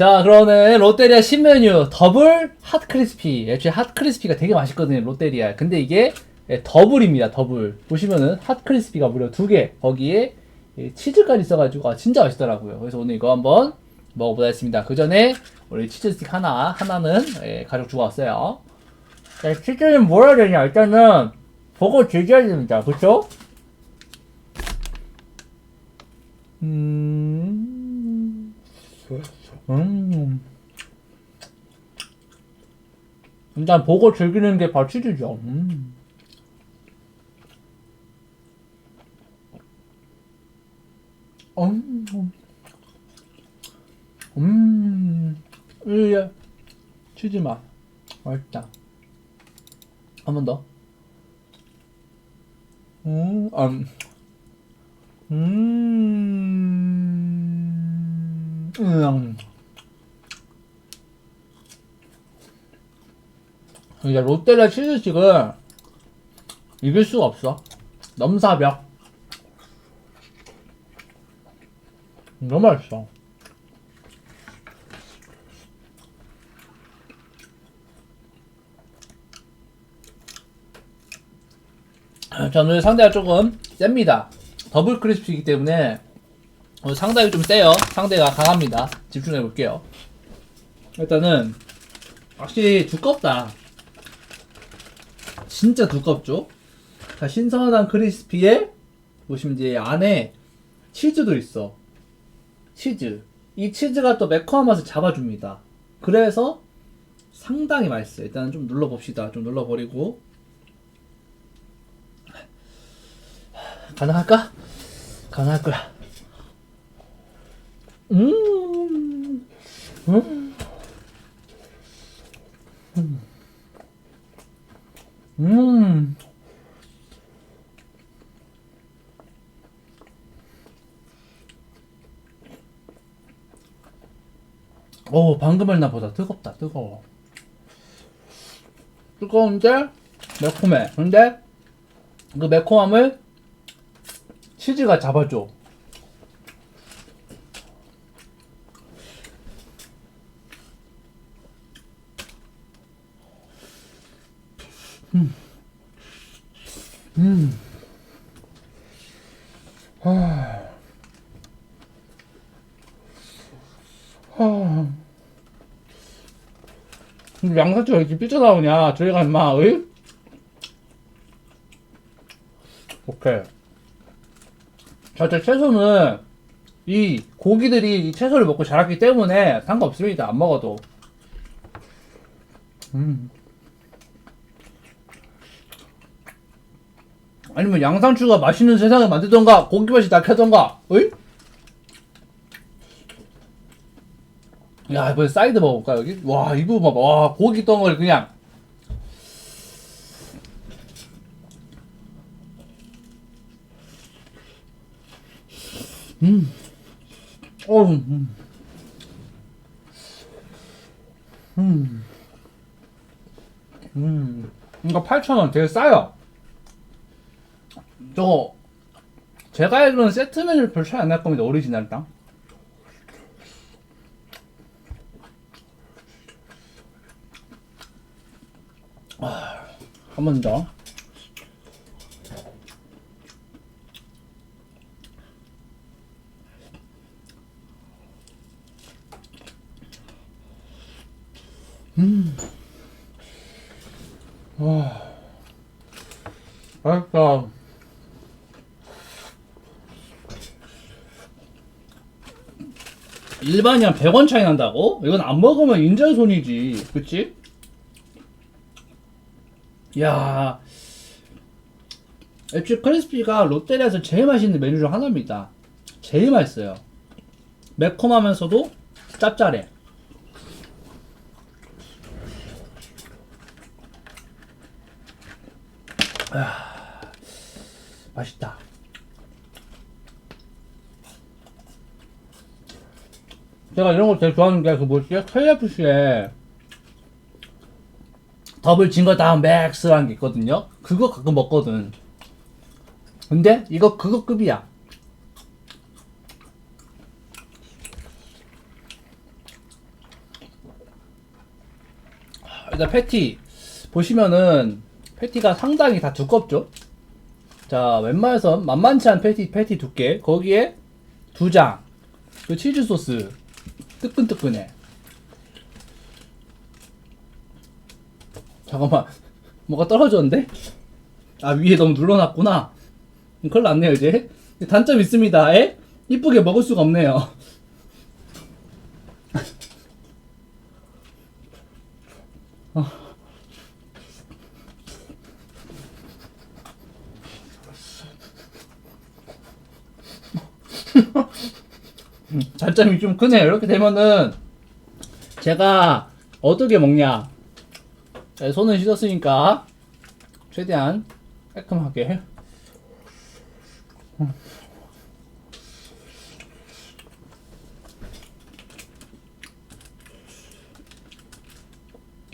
자, 그러면 롯데리아 신메뉴 더블 핫 크리스피. 애초에 핫 크리스피가 되게 맛있거든요, 롯데리아. 근데 이게 예, 더블입니다, 더블. 보시면은 핫 크리스피가 무려 두 개. 거기에 예, 치즈까지 있어가지고 아, 진짜 맛있더라고요. 그래서 오늘 이거 한번 먹어보자 했습니다. 그 전에 우리 치즈 스틱 하나, 하나는 예, 가족 주고 왔어요. 자, 치즈는 뭐 해야 되냐? 일단은 보고 즐겨야 됩니다. 그쵸? 음. 음. 일단 보고 즐기는 게 바로 치즈죠. 음. 음. 음. 예. 치즈 맛. 맛있다. 한 번 더. 음. 음. 음. 음. 이제 롯데리아 치즈식을 이길 수가 없어. 넘사벽. 너무 맛있어. 자, 오늘 상대가 조금 셉니다. 더블 크리스피이기 때문에 상당히 좀 세요. 상대가 강합니다. 집중해 볼게요. 일단은 확실히 두껍다. 진짜 두껍죠? 자, 신선한 크리스피에 보시면 이제 안에 치즈도 있어. 치즈. 이 치즈가 또 매콤한 맛을 잡아줍니다. 그래서 상당히 맛있어요. 일단 좀 눌러봅시다. 좀 눌러버리고. 가능할까? 가능할 거야. 음, 음, 음, 음. 오, 방금 말나보다 뜨겁다, 뜨거워. 뜨거운데 매콤해. 근데 그 매콤함을 치즈가 잡아줘. 음. 아. 아. 근데 양상추가 이렇게 삐져나오냐? 저희가 인마, 의? 오케이. 자, 저 채소는 이 고기들이 이 채소를 먹고 자랐기 때문에 상관없습니다. 안 먹어도. 음. 아니면 양상추가 맛있는 세상을 만들던가 고기 맛이 낙하던가 어이? 야 이번에 사이드 먹어볼까 여기? 와 이거 봐봐 와 고기 덩어리 그냥 음. 어, 음. 음. 음. 이거 8,000원 되게 싸요. 저거, 제가 알기로는 세트 메뉴 별 차이 안 날 겁니다. 오리지널 땅. 아, 한번 더. 음. 와. 맛있다. 일반이랑 100원 차이 난다고? 이건 안 먹으면 인전 손이지. 그치? 야. 애초에 크리스피가 롯데리아에서 제일 맛있는 메뉴 중 하나입니다. 제일 맛있어요. 매콤하면서도 짭짤해. 아, 맛있다. 제가 이런 거 제일 좋아하는 게 그 뭐지? KFC에 더블 징거 다운 맥스라는 게 있거든요. 그거 가끔 먹거든. 근데 이거 그거 급이야. 자, 패티. 보시면은, 패티가 상당히 다 두껍죠? 자, 웬만해선 만만치 않은 패티, 패티 두께. 거기에 두 장. 그 치즈 소스. 뜨끈뜨끈해. 잠깐만. 뭐가 떨어졌는데? 아, 위에 너무 눌러놨구나. 큰일 났네요, 이제. 단점 있습니다. 에? 이쁘게 먹을 수가 없네요. 단점이 좀 크네요. 이렇게 되면은 제가 어떻게 먹냐? 네, 손을 씻었으니까 최대한 깔끔하게.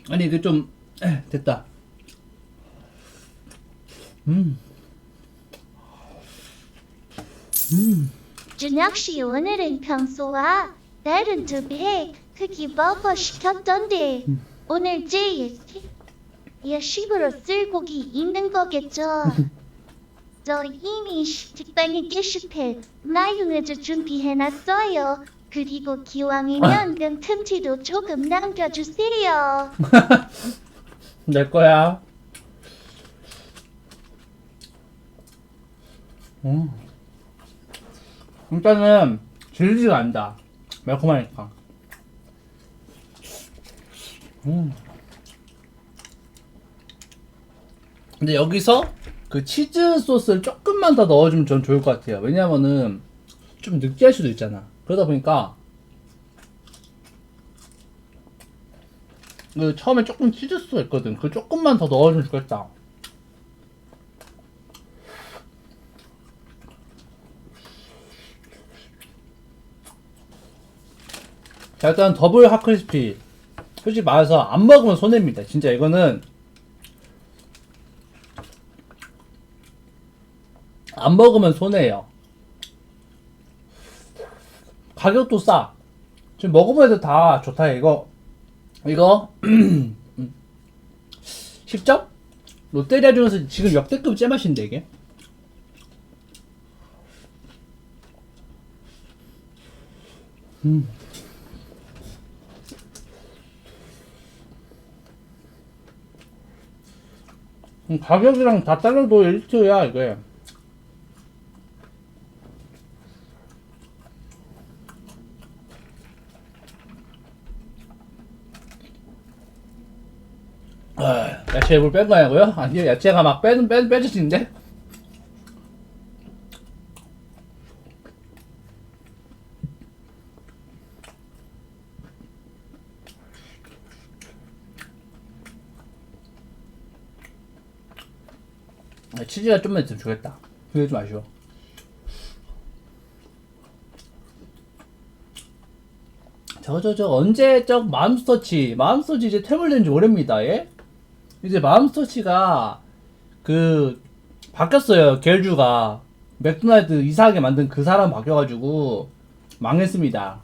아니 이게 좀 에, 됐다. 음. 준혁 씨 오늘은 평소와 다른 두배 크기 버거 시켰던데 오늘 제 예식으로 쓸 곡이 있는 거겠죠? 저 이미 식빵에 게시패 나중에도 준비해놨어요. 그리고 기왕이면 그 틈티도 조금 남겨주세요. 내 거야. 음. 일단은 질리지가 않다. 매콤하니까. 음. 근데 여기서 그 치즈 소스를 조금만 더 넣어주면 전 좋을 것 같아요. 왜냐면은 좀 느끼할 수도 있잖아. 그러다 보니까 그 처음에 조금 치즈 소스 있거든. 그 조금만 더 넣어주면 좋겠다. 자 일단 더블 핫크리스피 솔직히 말해서 안 먹으면 손해입니다. 진짜 이거는 안 먹으면 손해예요. 가격도 싸. 지금 먹으면 해도 다 좋다 이거 이거 10점? 롯데리아 중에서 지금 역대급 째맛인데 이게 음. 가격이랑 다 잘라도 1트야 이게 아, 야채 물 뺀 거냐고요? 아니요 야채가 막 빼는 빼 빼주시는데 아, 치즈가 좀만 있으면 좋겠다. 그게 좀 아쉬워. 저저저 언제적 맘스터치 맘스터치 이제 퇴물된 지 오래입니다 예? 이제 맘스터치가 그 바뀌었어요 겔주가. 맥도날드 이상하게 만든 그 사람 바뀌어가지고 망했습니다.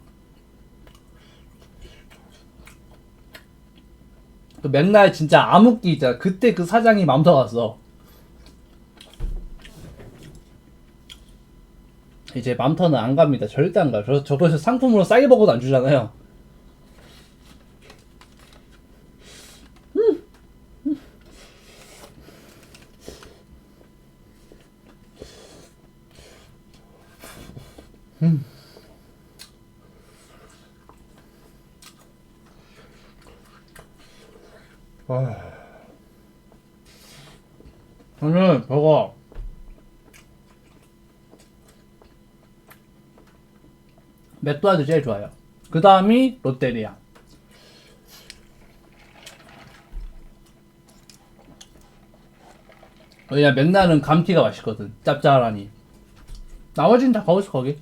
그 맥날 진짜 암흑기 있잖아. 그때 그 사장이 맘터 갔어 이제 맘터는 안 갑니다. 절대 안 가요. 저, 저것을 상품으로 싸게 먹어도 안 주잖아요. 저는 저거 맥도날드 제일 좋아요. 그 다음이 롯데리아. 왜냐 맥날은 감튀가 맛있거든. 짭짤하니. 나머지는 다 거기서 거기.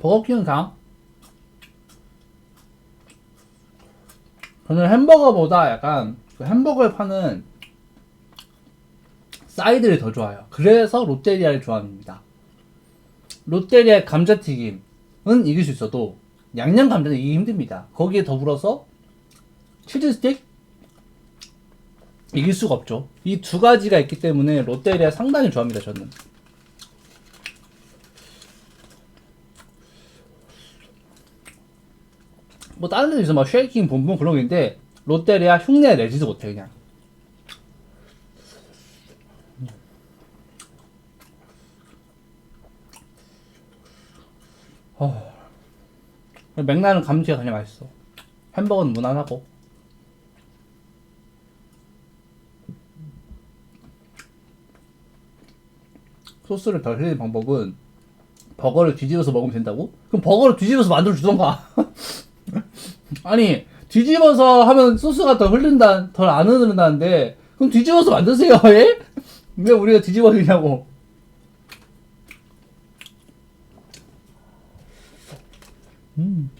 버거킹은 강. 저는 햄버거보다 약간 그 햄버거에 파는 사이드를 더 좋아요. 그래서 롯데리아를 좋아합니다. 롯데리아 감자튀김 이길 수 있어도 양념 감자는 이기기 힘듭니다. 거기에 더불어서 치즈 스틱 이길 수가 없죠. 이 두 가지가 있기 때문에 롯데리아 상당히 좋아합니다. 저는. 뭐 다른 있어 막 쉐이킹 봄봄 그런 게 있는데 롯데리아 흉내 내지도 못해 그냥. 어. 맥날은 감튀가 그냥 맛있어. 햄버거는 무난하고. 소스를 덜 흘리는 방법은 버거를 뒤집어서 먹으면 된다고? 그럼 버거를 뒤집어서 만들어 주던가. 아니 뒤집어서 하면 소스가 더 흐른다, 덜 안 흐른다는데 그럼 뒤집어서 만드세요, 예? 왜 우리가 뒤집어 주냐고. 음.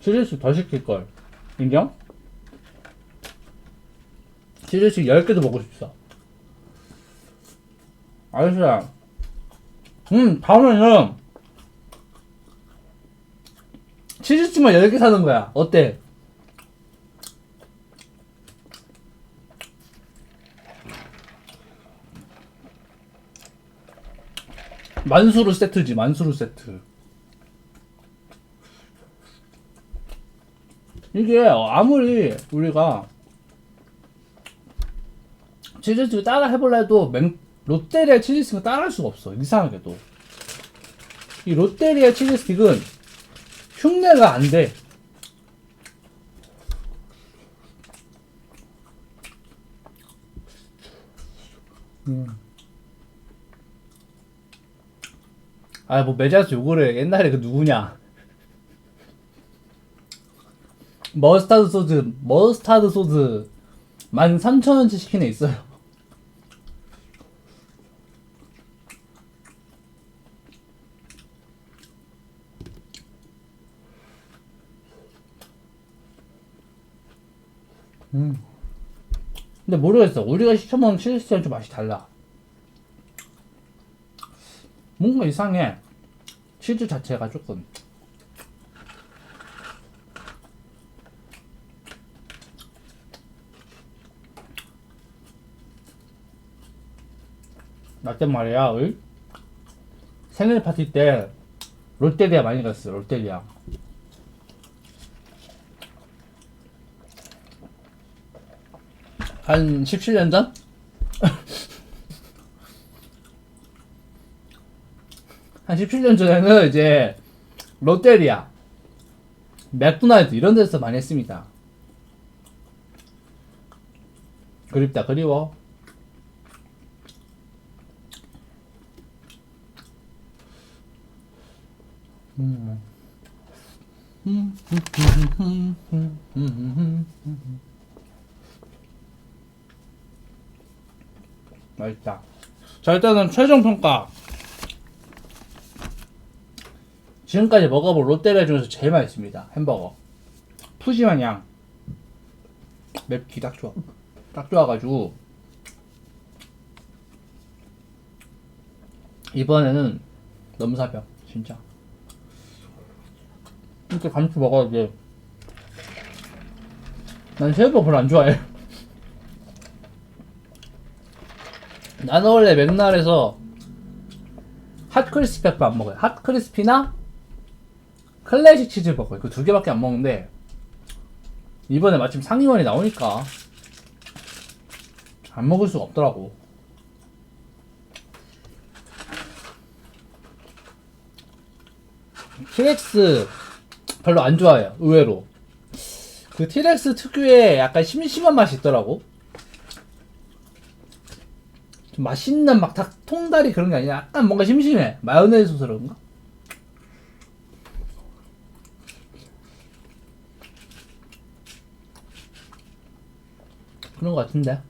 치즈씩 더 시킬 걸. 인정? 치즈씩 10개도 먹고 싶어. 알았어. 음, 다음에는 치즈집만 10개 사는 거야. 어때? 만수르 세트지, 만수르 세트. 이게 아무리 우리가 치즈스틱 따라 해볼라 해도 맹, 롯데리아 치즈스틱은 따라 할 수가 없어. 이상하게도. 이 롯데리아 치즈스틱은 흉내가 안 돼. 음. 아, 뭐, 메자스 요거를 옛날에 그 누구냐. 머스타드 소스, 머스타드 소스 13,000원치 시킨 애 있어요. 음. 근데 모르겠어. 우리가 시켜먹는 치즈 스틱은 좀 맛이 달라. 뭔가 이상해. 치즈 자체가 조금. 나때 말이야, 의? 생일 파티 때 롯데리아 많이 갔어, 롯데리아. 한 17년 전? 한 17년 전에는 이제 롯데리아, 맥도날드 이런 데서 많이 했습니다. 그립다, 그리워. 맛있다. 자, 일단은 최종 평가. 지금까지 먹어본 롯데리아 중에서 제일 맛있습니다. 햄버거. 푸짐한 양. 맵기 딱 좋아. 딱 좋아가지고. 이번에는 넘사벽, 진짜. 이렇게 감튀 먹어야 돼. 난 새우젓 별로 안 좋아해. 나는 원래 맥날에서 핫 크리스피 페퍼 안 먹어요. 핫 크리스피나 클래식 치즈버거 그두 개밖에 안 먹는데 이번에 마침 상위원이 나오니까 안 먹을 수가 없더라고. 티렉스 별로 안 좋아해요. 의외로. 그 티렉스 특유의 약간 심심한 맛이 있더라고. 좀 맛있는 막 닭 통다리 그런 게 아니라 약간 뭔가 심심해. 마요네즈 소스 그런가? 그런 거 같은데.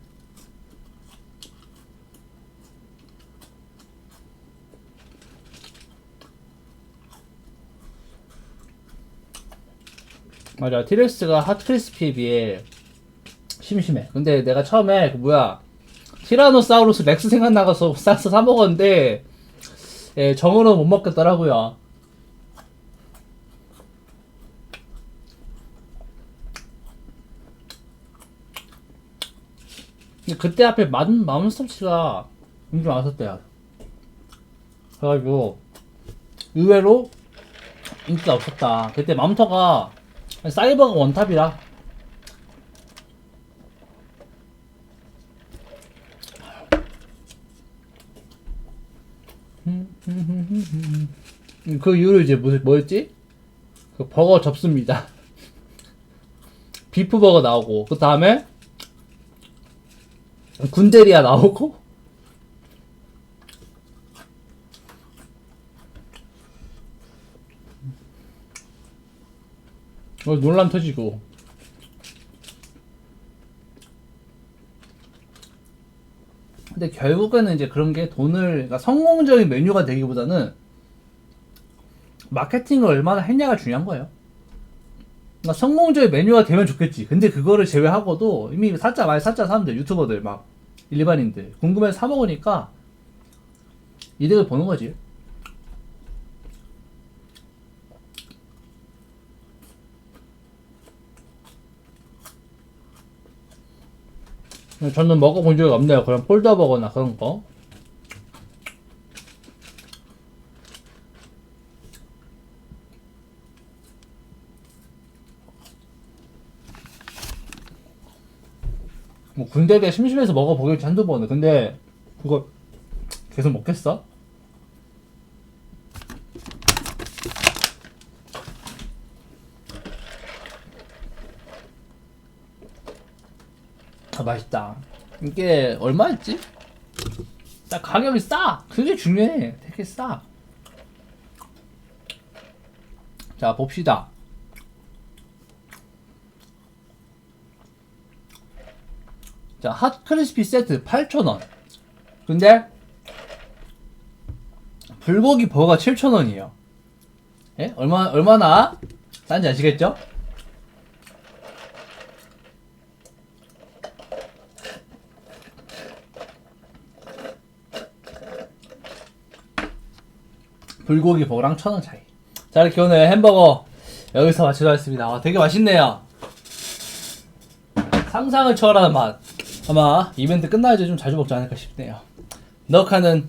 맞아. 티렉스가 핫크리스피에 비해 심심해. 근데 내가 처음에 그 뭐야 티라노사우루스 렉스 생각나서 싸서 사 먹었는데 예, 정으로 못 먹겠더라고요. 그때 앞에 맘, 맘스터치가 인기 많았었대요. 그래가지고 의외로 인기가 없었다. 그때 맘터가 사이버가 원탑이라 음, 그 이후로 이제 무슨 뭐였지? 그 버거 접습니다. 비프 버거 나오고 그 다음에 군대리아 나오고 어, 논란 터지고 근데 결국에는 이제 그런 게 돈을 그러니까 성공적인 메뉴가 되기보다는 마케팅을 얼마나 했냐가 중요한 거예요. 그러니까 성공적인 메뉴가 되면 좋겠지. 근데 그거를 제외하고도 이미 사자 많이 사자 사람들 유튜버들 막 일반인들 궁금해서 사 먹으니까 이득을 보는 거지. 저는 먹어본 적이 없네요. 그런 폴더버거나 그런 거. 뭐 군대에 심심해서 먹어보겠지 한두 번은. 근데 그거 계속 먹겠어? 아 맛있다. 이게 얼마였지? 딱 가격이 싸. 그게 중요해. 되게 싸. 자 봅시다. 자 핫크리스피 세트 8,000원. 근데 불고기 버거 7,000원이에요. 예? 얼마 얼마나 싼지 아시겠죠? 불고기 버거랑 천 원 차이. 자 이렇게 오늘 햄버거 여기서 마치도록 하겠습니다. 아, 되게 맛있네요. 상상을 초월하는 맛. 아마 이벤트 끝나야지 좀 자주 먹지 않을까 싶네요. 너카는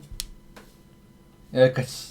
여기까지.